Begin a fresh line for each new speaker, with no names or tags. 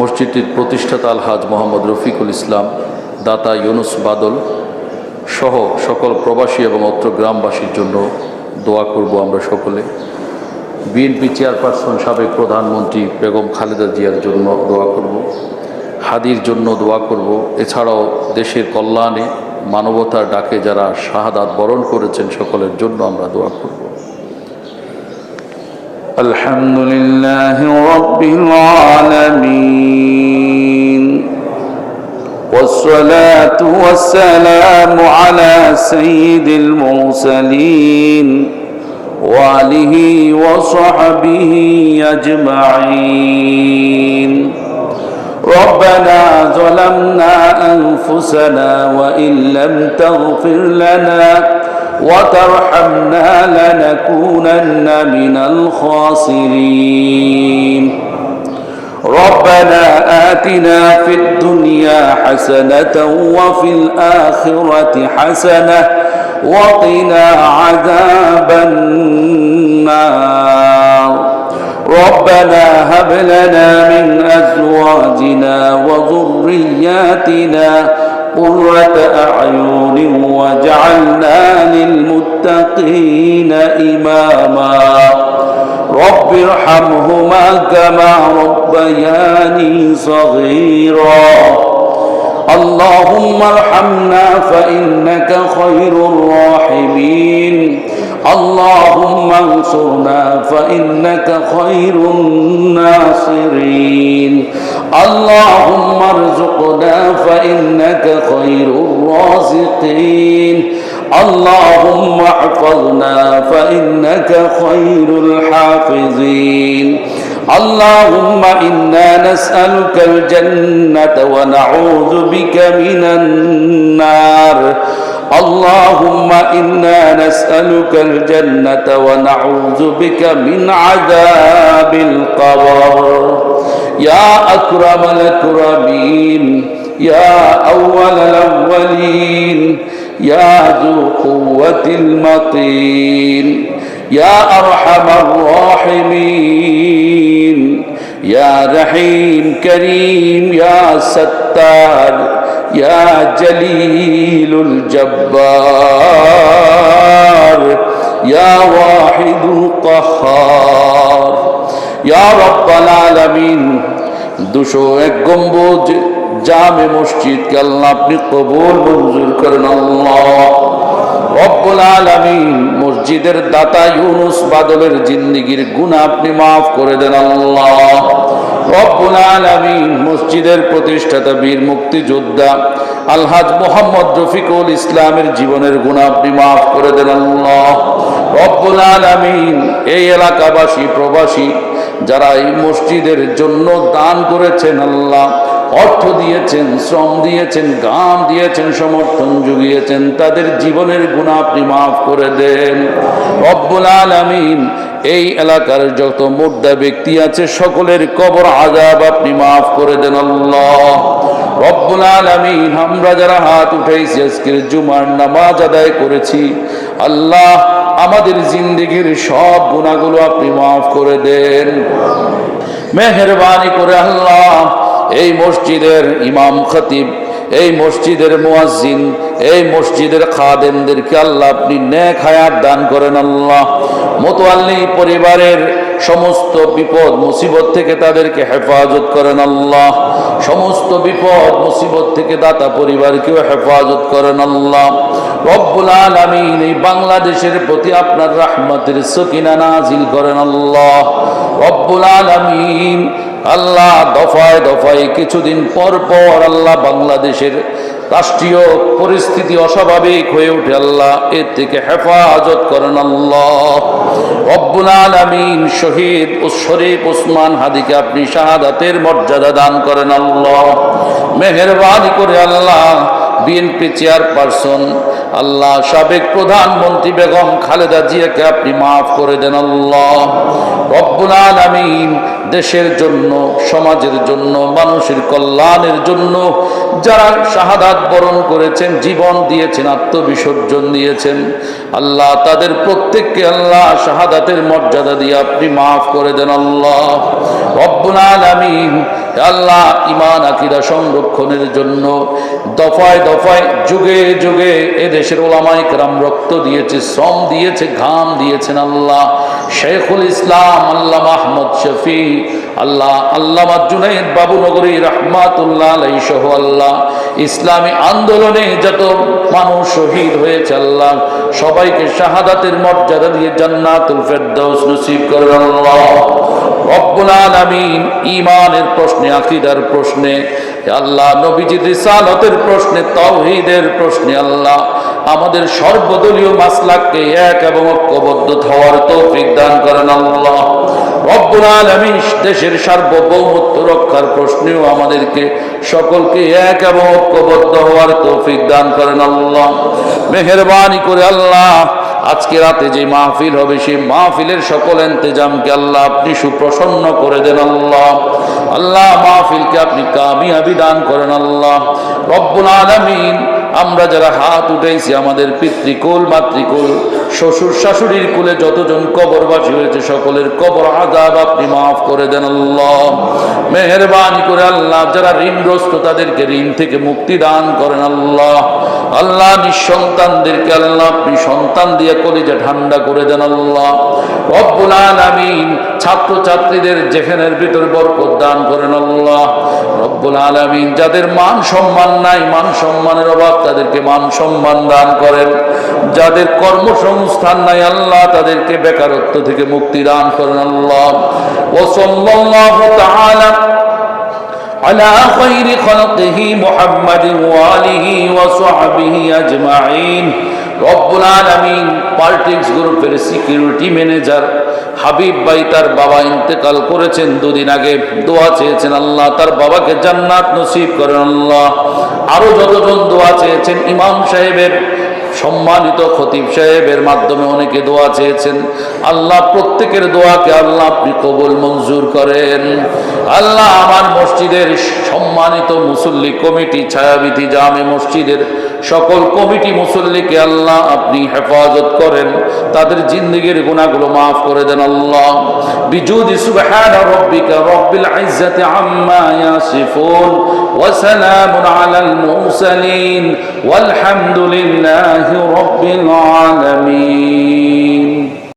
মসজিদটির প্রতিষ্ঠাতা আলহাজ মোহাম্মদ রফিকুল ইসলাম, দাতা ইউনুস বাদল সহ সকল প্রবাসী এবং অত্র গ্রামবাসীর জন্য দোয়া করব আমরা সকলে। বিএনপি চেয়ারপারসন সাবেক প্রধানমন্ত্রী বেগম খালেদা জিয়ার জন্য দোয়া করব, হাদির জন্য দোয়া করব। এছাড়াও দেশের কল্যাণে মানবতার ডাকে যারা শাহাদাত বরণ করেছেন সকলের জন্য আমরা দোয়া করব।
الحمد لله رب العالمين والصلاة والسلام على سيد المرسلين وآله وصحبه أجمعين. ربنا ظلمنا أنفسنا وإن لم تغفر لنا وترحمنا لنكونن من الخاسرين. ربنا آتنا في الدنيا حسنة وفي الآخرة حسنة وقنا عذاب النار. ربنا هب لنا من أزواجنا وذرياتنا قرة أعين وجعلنا للمتقين إماما. رب ارحمهما كما ربياني صغيرا. اللهم ارحمنا فإنك خير الراحمين. اللهم انصرنا فإنك خير الناصرين. اللهم ارزقنا فإنك خير الرازقين. اللهم احفظنا فإنك خير الحافظين. اللهم إنا نسألك الجنة ونعوذ بك من النار. اللهم إنا نسألك الجنة ونعوذ بك من عذاب القبر. يا أكرم الأكرمين يا أول الأولين يا ذو قوة المتين يا أرحم الراحمين يا رحيم كريم يا ستار يا جليل الجبار يا واحد القهار يا رب العالمين দুশো এক গম্বুজ জামে মসজিদকে আল্লাহ আপনি কবুল মঞ্জুর করেন আল্লাহ রব্বুল আলামিন মসজিদের দাতা ইউনুস বাদলের জিন্দিগির গুণা আপনি মাফ করে দেন আল্লাহ রব্বুল আলামিন মসজিদের প্রতিষ্ঠাতা বীর মুক্তিযোদ্ধা আলহাজ মোহাম্মদ রফিকুল ইসলামের জীবনের গুণা আপনি মাফ করে দেন রব্বুল আলমিন এই এলাকাবাসী, প্রবাসী যারা এই মসজিদের জন্য দান করেছেন আল্লাহ অর্থ দিয়েছেন, শ্রম দিয়েছেন, গান দিয়েছেন, সমর্থন জুগিয়েছেন, তাদের জীবনের গুণা আপনি মাফ করে দেন। রব্বুল আলামিন এই এলাকার যত মুদ্রা ব্যক্তি আছে, সকলের কবর আজাব আপনি মাফ করে দেন আল্লাহ। রব্বুল আলামিন, আমরা যারা হাত উঠাইছি, আজকের জুমার নামাজ আদায় করেছি, আল্লাহ আমাদের জিন্দগির সব গুণাগুলো আপনি মাফ করে দেন। মেহরবানি করে আল্লাহ এই মসজিদের ইমাম খতিব, এই মসজিদের মুয়াজ্জিন, এই মসজিদের খাদেমদেরকে আল্লাহ আপনি নেক হায়াত দান করেন আল্লাহ। মোতোয়াল্লি পরিবারের সমস্ত বিপদ, মুসিবত থেকে তাদেরকে হেফাজত করেন আল্লাহ। সমস্ত বিপদ, মুসিবত থেকে দাতা পরিবারকেও হেফাজত করেন আল্লাহ। রব্বুল আলামিন এই বাংলাদেশের প্রতি আপনার রাহমতের সকিনা নাজিল করেন আল্লাহ। রব্বুল আলামিন আল্লাহ দফায় দফায় কিছুদিন পর পর আল্লাহ বাংলাদেশের রাষ্ট্রীয় পরিস্থিতি অস্বাভাবিক হয়ে ওঠে। আল্লাহ এর থেকে হেফাজত করেন আল্লাহ। আলামিন শহীদ ও শরীফ ওসমান হাদিকে আপনি শাহাদাতের মর্যাদা দান করেন আল্লাহ। মেহরবানি করে আল্লাহ বিএনপি চেয়ারপারসন আল্লাহ সাবেক প্রধানমন্ত্রী বেগম খালেদা জিয়াকে আপনি মাফ করে দেন আল্লাহ। রব্বুল আলামিন দেশের জন্য, সমাজের জন্য, মানুষের কল্যাণের জন্য যারা শাহাদাত বরণ করেছেন, জীবন দিয়েছেন, আত্মবিসর্জন দিয়েছেন, আল্লাহ তাদের প্রত্যেককে আল্লাহ শাহাদাতের মর্যাদা দিয়ে আপনি মাফ করে দেন আল্লাহ। রব্বুল আলামিন আল্লাহ ইমান আকিরা সংরক্ষণের জন্য দফায় দফায় যুগে যুগে এদেশের ওলামাই রাম রক্ত দিয়েছে, শ্রম দিয়েছে, ঘাম দিয়েছেন আল্লাহ। শেখুল ইসলাম আল্লাহ মাহমদ শফি, আল্লাহ আল্লাহ জুনাইদ বাবুনগরী রহমাতুল্লাহ আলাই সহ আল্লাহ। ইসলামী আন্দোলনে যত মানুষ শহীদ হয়েছে আল্লাহ, সবাইকে শাহাদাতের মর্যাদা দিয়ে জান্নাতুল ফেরদৌস নসিব করেন আল্লাহ। রব্বুল আলামিন ঈমানের প্রশ্নে, আকীদার প্রশ্নে আল্লাহ নবীজির রিসালতের প্রশ্নে, তাওহীদের প্রশ্নে, আল্লাহ, আমাদের সর্বদলীয় মাসলাককে এক এবং ঐক্যবদ্ধ হওয়ার তৌফিক দান করেন আল্লাহ। রব্বুল আলামিন দেশের সার্বভৌমত্ব রক্ষার প্রশ্নেও আমাদেরকে সকলকে এক এবং ঐক্যবদ্ধ হওয়ার তৌফিক দান করেন আল্লাহ। মেহেরবানি করে আল্লাহ আজকে রাতে যে মাহফিল হবে, সেই মাহফিলের সকল এন্তেজামকে আল্লাহ আপনি সুপ্রসন্ন করে দেন আল্লাহ। আল্লাহ মাহফিলকে আপনি কামিয়াবি দান করেন আল্লাহ। রব্বুল আলামিন, আমরা যারা হাত উঠেছি আমাদের পিতৃকুল, মাতৃকুল, শ্বশুর শাশুড়ির কুলে যতজন কবরবাসী হয়েছে, সকলের কবর আজাব আপনি মাফ করে দেন আল্লাহ। মেহরবানি করে আল্লাহ, যারা ঋণগ্রস্ত, তাদেরকে ঋণ থেকে মুক্তি দান করেন আল্লাহ। আল্লাহ নিঃসন্তানদেরকে আল্লাহ আপনি সন্তান দিয়ে কলিজা ঠান্ডা করে দেন আল্লাহ। রব্বুল আলামিন ছাত্র ছাত্রীদের যেখানের ভিতর বরকত দান করেন আল্লাহ। রব্বুল আলামিন যাদের মান সম্মান নাই, মান সম্মানের অভাব, তাদেরকে মান সম্মান দান করেন। যাদের কর্মসংস্থান নাই, আল্লাহ তাদেরকে বেকারত্ব থেকে মুক্তি দান করেন আল্লাহ। ও তাআলা على خير خلقه محمد وآله وصحبه أجمعين রব্বুল আলামিন পার্টিক্স গ্রুপের সিকিউরিটি ম্যানেজার হাবিব ভাই তার বাবা ইন্তেকাল করেছেন দুদিন আগে দোয়া চেয়েছেন আল্লাহ তার বাবাকে জান্নাত নসিব করেন আল্লাহ আরো যতজন দোয়া চেয়েছেন ইমাম সাহেবের সম্মানিত খতিব সাহেবের মাধ্যমে অনেকে দোয়া চেয়েছেন। আল্লাহ প্রত্যেকের দোয়াকে আল্লাহ আপনি কবুল, মঞ্জুর করেন। আল্লাহ আমার মসজিদের সম্মানিত মুসল্লি কমিটি, ছায়াবিধি জামে মসজিদের সকল কমিটি মুসল্লিকে আল্লাহ আপনি হেফাজত করেন। তাদের জিন্দগির গুণাগুলো মাফ করে দেন আল্লাহ। বিজুদি সুবহান রব্বিকা রব্বিল ইজ্জাতি আম্মা ইয়াসিফুন ওয়া সালামুন আলাল মুরসালিন। ওয়াল রব্বিল আলামিন।